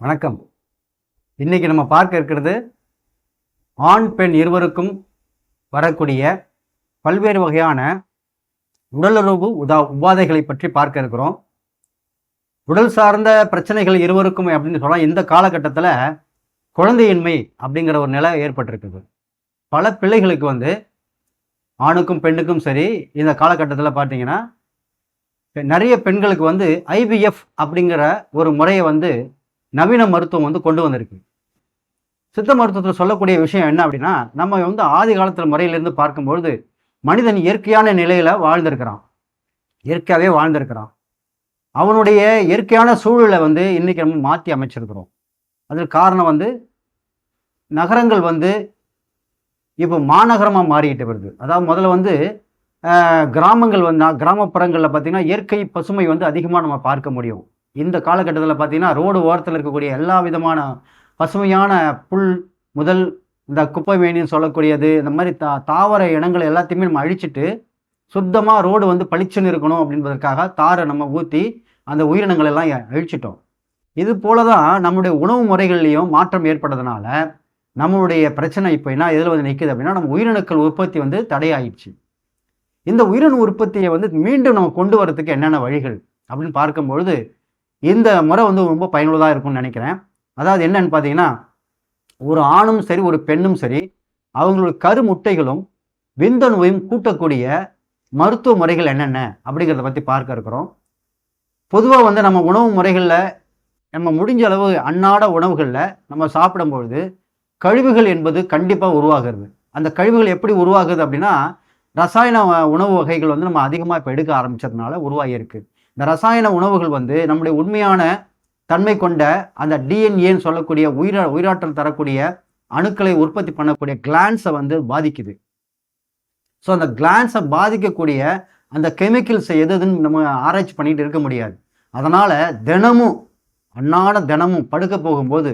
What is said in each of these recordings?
வணக்கம். இன்னைக்கு நம்ம பார்க்க இருக்கிறது ஆண் பெண் இருவருக்கும் வரக்கூடிய பல்வேறு வகையான உடலுறவு உதா உபாதைகளை பற்றி பார்க்க இருக்கிறோம். உடல் சார்ந்த பிரச்சனைகள் இருவருக்கும் அப்படின்னு சொன்னால் இந்த காலகட்டத்தில் குழந்தையின்மை அப்படிங்கிற ஒரு நிலை ஏற்பட்டிருக்குது. பல பிள்ளைகளுக்கு வந்து ஆணுக்கும் பெண்ணுக்கும் சரி இந்த காலகட்டத்தில் பார்த்தீங்கன்னா நிறைய பெண்களுக்கு வந்து ஐவிஎஃப் அப்படிங்கிற ஒரு முறையை வந்து நவீன மருத்துவம் வந்து கொண்டு வந்திருக்கு. சித்த மருத்துவத்தில் சொல்லக்கூடிய விஷயம் என்ன அப்படின்னா நம்ம வந்து ஆதி காலத்தில் முறையிலேருந்து பார்க்கும்பொழுது மனிதன் இயற்கையான நிலையில் வாழ்ந்திருக்கிறான். இயற்கையாகவே வாழ்ந்திருக்கிறான். அவனுடைய இயற்கையான சூழலை வந்து இன்றைக்கி நம்ம மாற்றி அமைச்சிருக்கிறோம். அதற்கு காரணம் வந்து நகரங்கள் வந்து இப்போ மாநகரமாக மாறிக்கிட்டு வருது. அதாவது முதல்ல வந்து கிராமங்கள் வந்து கிராமப்புறங்களில் பார்த்திங்கன்னா இயற்கை பசுமை வந்து அதிகமாக நம்ம பார்க்க முடியும். இந்த காலகட்டத்தில் பார்த்தீங்கன்னா ரோடு ஓரத்தில் இருக்கக்கூடிய எல்லா விதமான பசுமையான புல் முதல் இந்த குப்பை மேனின்னு சொல்லக்கூடியது இந்த மாதிரி தா தாவர இனங்கள் எல்லாத்தையுமே நம்ம அழிச்சிட்டு சுத்தமாக ரோடு வந்து பளிச்சுன்னு இருக்கணும் அப்படின்றதுக்காக தாரை நம்ம ஊற்றி அந்த உயிரினங்கள் எல்லாம் அழிச்சிட்டோம். இது போல தான் நம்முடைய உணவு முறைகள்லையும் மாற்றம் ஏற்பட்டதுனால நம்மளுடைய பிரச்சனை இப்போ என்ன எதில் வந்து நிற்குது அப்படின்னா நம்ம உயிரணுக்கள் உற்பத்தி வந்து தடையாயிடுச்சு. இந்த உயிரணு உற்பத்தியை வந்து மீண்டும் நம்ம கொண்டு வரதுக்கு என்னென்ன வழிகள் அப்படின்னு பார்க்கும்பொழுது இந்த முறை வந்து ரொம்ப பயனுள்ளதாக இருக்கும்னு நினைக்கிறேன். அதாவது என்னன்னு பார்த்தீங்கன்னா ஒரு ஆணும் சரி ஒரு பெண்ணும் சரி அவங்களோட கருமுட்டைகளும் விந்தணுவையும் கூட்டக்கூடிய மருத்துவ முறைகள் என்னென்ன அப்படிங்கிறத பற்றி பார்க்க இருக்கிறோம். பொதுவாக வந்து நம்ம உணவு முறைகளில் நம்ம முடிஞ்ச அளவு அன்னாட உணவுகளில் நம்ம சாப்பிடும்பொழுது கழிவுகள் என்பது கண்டிப்பாக உருவாகிறது. அந்த கழிவுகள் எப்படி உருவாகுது அப்படின்னா ரசாயன உணவு வகைகள் வந்து நம்ம அதிகமாக இப்போ எடுக்க ஆரம்பிச்சதுனால உருவாகியிருக்கு. இந்த ரசாயன உணவுகள் வந்து நம்முடைய உண்மையான தன்மை கொண்ட அந்த டிஎன்ஏன்னு சொல்லக்கூடிய உயிரா உயிராற்றல் தரக்கூடிய அணுக்களை உற்பத்தி பண்ணக்கூடிய கிளான்ஸை வந்து பாதிக்குது. ஸோ அந்த கிளான்ஸை பாதிக்கக்கூடிய அந்த கெமிக்கல்ஸை எது எதுன்னு நம்ம ஆராய்ச்சி பண்ணிட்டு இருக்க முடியாது. அதனால் தினமும் அன்னாட தினமும் படுக்க போகும்போது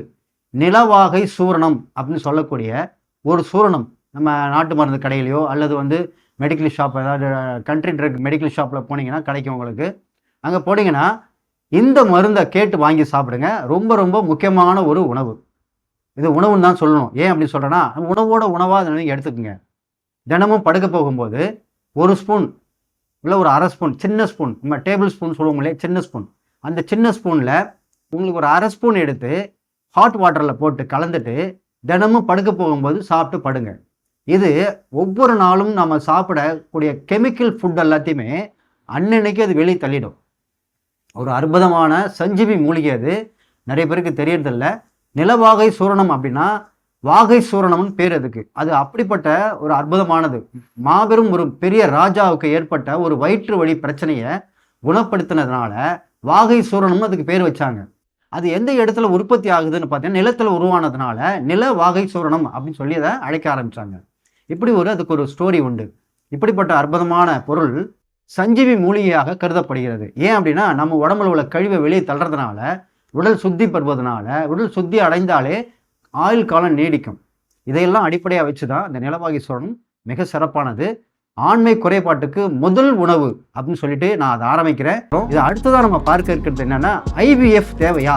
நிலவாகை சூரணம் அப்படின்னு சொல்லக்கூடிய ஒரு சூரணம் நம்ம நாட்டு மருந்து கடையிலையோ அல்லது வந்து மெடிக்கல் ஷாப் ஏதாவது கண்ட்ரி ட்ரக் மெடிக்கல் ஷாப்பில் போனீங்கன்னா கிடைக்கும் உங்களுக்கு. அங்கே போனீங்கன்னா இந்த மருந்தை கேட்டு வாங்கி சாப்பிடுங்க. ரொம்ப ரொம்ப முக்கியமான ஒரு உணவு. இது உணவுன்னு தான் சொல்லணும். ஏன் அப்படி சொல்கிறேன்னா உணவோட உணவாக நீங்கள் எடுத்துக்கோங்க. தினமும் படுக்க போகும்போது ஒரு ஸ்பூன் இல்லை ஒரு அரை ஸ்பூன் சின்ன ஸ்பூன் நம்ம டேபிள் ஸ்பூன் சொல்லுவோம் இல்லையா? சின்ன ஸ்பூன். அந்த சின்ன ஸ்பூனில் உங்களுக்கு ஒரு அரை ஸ்பூன் எடுத்து ஹாட் வாட்டரில் போட்டு கலந்துட்டு தினமும் படுக்க போகும்போது சாப்பிட்டு படுங்க. இது ஒவ்வொரு நாளும் நம்ம சாப்பிடக்கூடிய கெமிக்கல் ஃபுட் எல்லாத்தையுமே அன்னன்னைக்கு அது வெளியே தள்ளிடும். ஒரு அற்புதமான சஞ்சீவி மூலிகை அது. நிறைய பேருக்கு தெரியறதில்ல. நிலவாகை சூரணம் அப்படின்னா வாகை சூரணம்னு பேர் அதுக்கு. அது அப்படிப்பட்ட ஒரு அற்புதமானது. மாபெரும் ஒரு பெரிய ராஜாவுக்கு ஏற்பட்ட ஒரு வயிற்று வழி பிரச்சனையை குணப்படுத்தினதுனால வாகை சூரணம்னு அதுக்கு பேர் வச்சாங்க. அது எந்த இடத்துல உற்பத்தி ஆகுதுன்னு பார்த்தீங்கன்னா நிலத்தில் உருவானதுனால நில வாகை சூரணம் அப்படின்னு சொல்லி அதை அழைக்க ஆரம்பிச்சாங்க. இப்படி ஒரு அதுக்கு ஒரு ஸ்டோரி உண்டு. இப்படிப்பட்ட அற்புதமான பொருள் சஞ்சீவி மூலிகையாக கருதப்படுகிறது. ஏன் அப்படின்னா நம்ம உடம்புல உள்ள கழிவை வெளியே தள்ளுறதுனால உடல் சுத்தி பெறுவதனால உடல் சுத்தி அடைந்தாலே ஆயுள் காலம் நீடிக்கும். இதையெல்லாம் அடிப்படையாக வச்சு தான் இந்த நிலவாகீஸ்வரன் சோழன் மிக சிறப்பானது. ஆண்மை குறைபாட்டுக்கு முதல் உணவு அப்படின்னு சொல்லிட்டு நான் அதை ஆரம்பிக்கிறேன். இது அடுத்ததாக நம்ம பார்க்க இருக்கிறது என்னன்னா ஐவிஎஃப் தேவையா?